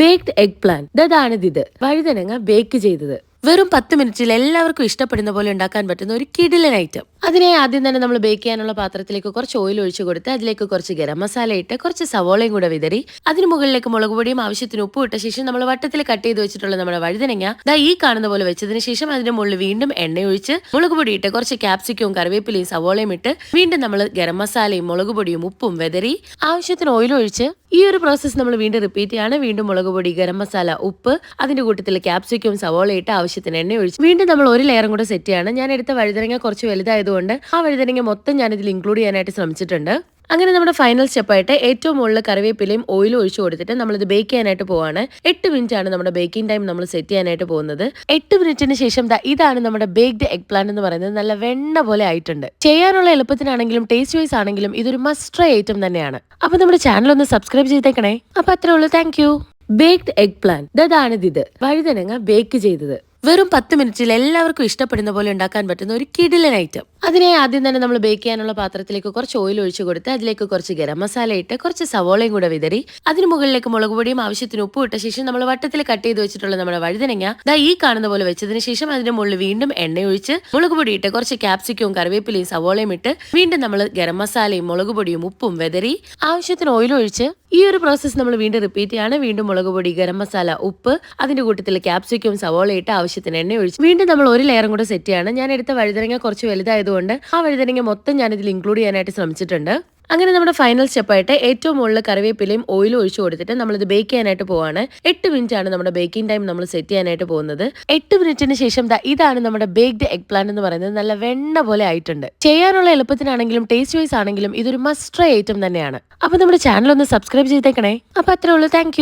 Baked egg plan ഇതാണിത് വഴുതനങ്ങ bake ചെയ്തത്. വെറും പത്ത് മിനിറ്റിൽ എല്ലാവർക്കും ഇഷ്ടപ്പെടുന്ന പോലെ ഉണ്ടാക്കാൻ പറ്റുന്ന ഒരു കിടിലൻ ഐറ്റം അതിനെ ആദ്യം തന്നെ നമ്മൾ ബേക്ക് ചെയ്യാനുള്ള പാത്രത്തിലേക്ക് കുറച്ച് ഓയിൽ ഒഴിച്ചു കൊടുത്ത് അതിലേക്ക് കുറച്ച് ഗരം മസാല ഇട്ട് കുറച്ച് സവോളയും കൂടെ വിതറി. അതിന് മുകളിലേക്ക് മുളക് പൊടിയും ആവശ്യത്തിന് ഉപ്പ് ഇട്ട ശേഷം നമ്മൾ വട്ടത്തിൽ കട്ട് ചെയ്ത് വെച്ചിട്ടുള്ള നമ്മുടെ വഴുതനങ്ങ ദാ ഈ കാണുന്ന പോലെ വെച്ചതിന് ശേഷം അതിന്റെ മുകളിൽ വീണ്ടും എണ്ണ ഒഴിച്ച് മുളക് പൊടി ഇട്ട് കുറച്ച് ക്യാപ്സിക്കവും കറിവേപ്പിലയും സവോളയും ഇട്ട് വീണ്ടും നമ്മൾ ഗരം മസാലയും മുളക് പൊടിയും ഉപ്പും വെതറി ആവശ്യത്തിന് ഓയിൽ ഒഴിച്ച് ഈ ഒരു പ്രോസസ്സ് നമ്മൾ വീണ്ടും റിപ്പീറ്റ് ചെയ്യാണ്. വീണ്ടും മുളക് പൊടി ഗരം മസാല ഉപ്പ് അതിന്റെ കൂട്ടത്തിൽ ക്യാപ്സിക്കവും സവോള ഇട്ട് ആവശ്യത്തിന് എണ്ണ ഒഴിച്ച് വീണ്ടും നമ്മൾ ഒരു ലെയറും കൂടെ സെറ്റ് ചെയ്യാണ്. ഞാൻ എടുത്ത വഴുതനങ്ങ കുറച്ച് വലുതായതുകൊണ്ട് ആ വഴുതനങ്ങ മൊത്തം ഞാൻ ഇതിൽ ഇൻക്ലൂഡ് ചെയ്യാനായിട്ട് ശ്രമിച്ചിട്ടുണ്ട്. അങ്ങനെ നമ്മുടെ ഫൈനൽ സ്റ്റെപ്പായിട്ട് ഏറ്റവും മുകളിൽ കറിവേപ്പിലയും ഓയിലും ഒഴിച്ചു കൊടുത്തിട്ട് നമ്മളിത് ബേക്ക് ചെയ്യാനായിട്ട് പോവാണ്. എട്ട് മിനിറ്റ് ആണ് നമ്മുടെ ബേക്കിംഗ് ടൈം നമ്മൾ സെറ്റ് ചെയ്യാനായിട്ട് പോകുന്നത്. എട്ട് മിനിറ്റിന് ശേഷം ഇതാണ് നമ്മുടെ ബേക്ക്ഡ് എഗ് പ്ലാൻ എന്ന് പറയുന്നത്. നല്ല വെണ്ണ പോലെ ആയിട്ടുണ്ട്. ചെയ്യാനുള്ള എളുപ്പത്തിനാണെങ്കിലും ടേസ്റ്റ് വൈസ് ആണെങ്കിലും ഇതൊരു മസ്റ്റ് ഐറ്റം തന്നെയാണ്. അപ്പൊ നമ്മുടെ ചാനൽ ഒന്ന് സബ്സ്ക്രൈബ് ചെയ്തേക്കണേ. അപ്പൊ അത്രേ ഉള്ളൂ. Thank you baked egg plan ഇതാണിത് വഴുതനങ്ങ ബേക്ക് ചെയ്തത്. വെറും പത്ത് മിനിറ്റിൽ എല്ലാവർക്കും ഇഷ്ടപ്പെടുന്ന പോലെ ഉണ്ടാക്കാൻ പറ്റുന്ന ഒരു കിടിലൻ ഐറ്റം അതിനെ ആദ്യം തന്നെ നമ്മൾ ബേക്ക് ചെയ്യാനുള്ള പാത്രത്തിലേക്ക് കുറച്ച് ഓയിൽ ഒഴിച്ചു കൊടുത്ത് അതിലേക്ക് കുറച്ച് ഗരം മസാല ഇട്ട് കുറച്ച് സവോളയും കൂടെ വിതറി. അതിന് മുകളിലേക്ക് മുളക് പൊടിയും ആവശ്യത്തിന് ഉപ്പ് ഇട്ട ശേഷം നമ്മൾ വട്ടത്തിൽ കട്ട് ചെയ്ത് വെച്ചിട്ടുള്ള നമ്മുടെ വഴുതനങ്ങ ദാ ഈ കാണുന്ന പോലെ വെച്ചതിന് ശേഷം അതിന്റെ മുകളിൽ വീണ്ടും എണ്ണ ഒഴിച്ച് മുളക് പൊടി ഇട്ട് കുറച്ച് ക്യാപ്സിക്കവും കറിവേപ്പിലയും സവോളയും ഇട്ട് വീണ്ടും നമ്മൾ ഗരം മസാലയും മുളക് പൊടിയും ഉപ്പും വെതറി. ആവശ്യത്തിന് ഓയിൽ ഒഴിച്ച് ഈ ഒരു പ്രോസസ്സ് നമ്മൾ വീണ്ടും റിപ്പീറ്റ് ചെയ്യാണ്. വീണ്ടും മുളക് പൊടി ഗരം മസാല ഉപ്പ് അതിന്റെ കൂട്ടത്തിൽ ക്യാപ്സിക്കും സവോള ഇട്ട് ആവശ്യത്തിന് എണ്ണ ഒഴിച്ച് വീണ്ടും നമ്മൾ ഒരു ലെയറും കൂടെ സെറ്റ് ചെയ്യാണ്. ഞാൻ എടുത്ത വഴുതനങ്ങ കുറച്ച് വലുതായതുകൊണ്ട് ആ വഴുതനങ്ങ മൊത്തം ഞാൻ ഇതിൽ ഇൻക്ലൂഡ് ചെയ്യാനായിട്ട് ശ്രമിച്ചിട്ടുണ്ട്. അങ്ങനെ നമ്മുടെ ഫൈനൽ സ്റ്റെപ്പായിട്ട് ഏറ്റവും മുകളിൽ കറിവേപ്പിലയും ഓയിലും ഒഴിച്ചു കൊടുത്തിട്ട് നമ്മളിത് ബേക്ക് ചെയ്യാനായിട്ട് പോവാണ്. എട്ട് മിനിറ്റ് ആണ് നമ്മുടെ ബേക്കിംഗ് ടൈം നമ്മൾ സെറ്റ് ചെയ്യാനായിട്ട് പോകുന്നത്. എട്ട് മിനിറ്റിന് ശേഷം ഇതാണ് നമ്മുടെ ബേക്ക്ഡ് എഗ് പ്ലാൻ എന്ന് പറയുന്നത്. നല്ല വെണ്ണ പോലെ ആയിട്ടുണ്ട്. ചെയ്യാനുള്ള എളുപ്പത്തിനാണെങ്കിലും ടേസ്റ്റ് വൈസ് ആണെങ്കിലും ഇതൊരു മസ്റ്റ് ഐറ്റം തന്നെയാണ്. അപ്പൊ നമ്മുടെ ചാനൽ ഒന്ന് സബ്സ്ക്രൈബ് ചെയ്തേക്കണേ. അപ്പൊ അത്രേ ഉള്ളൂ. താങ്ക്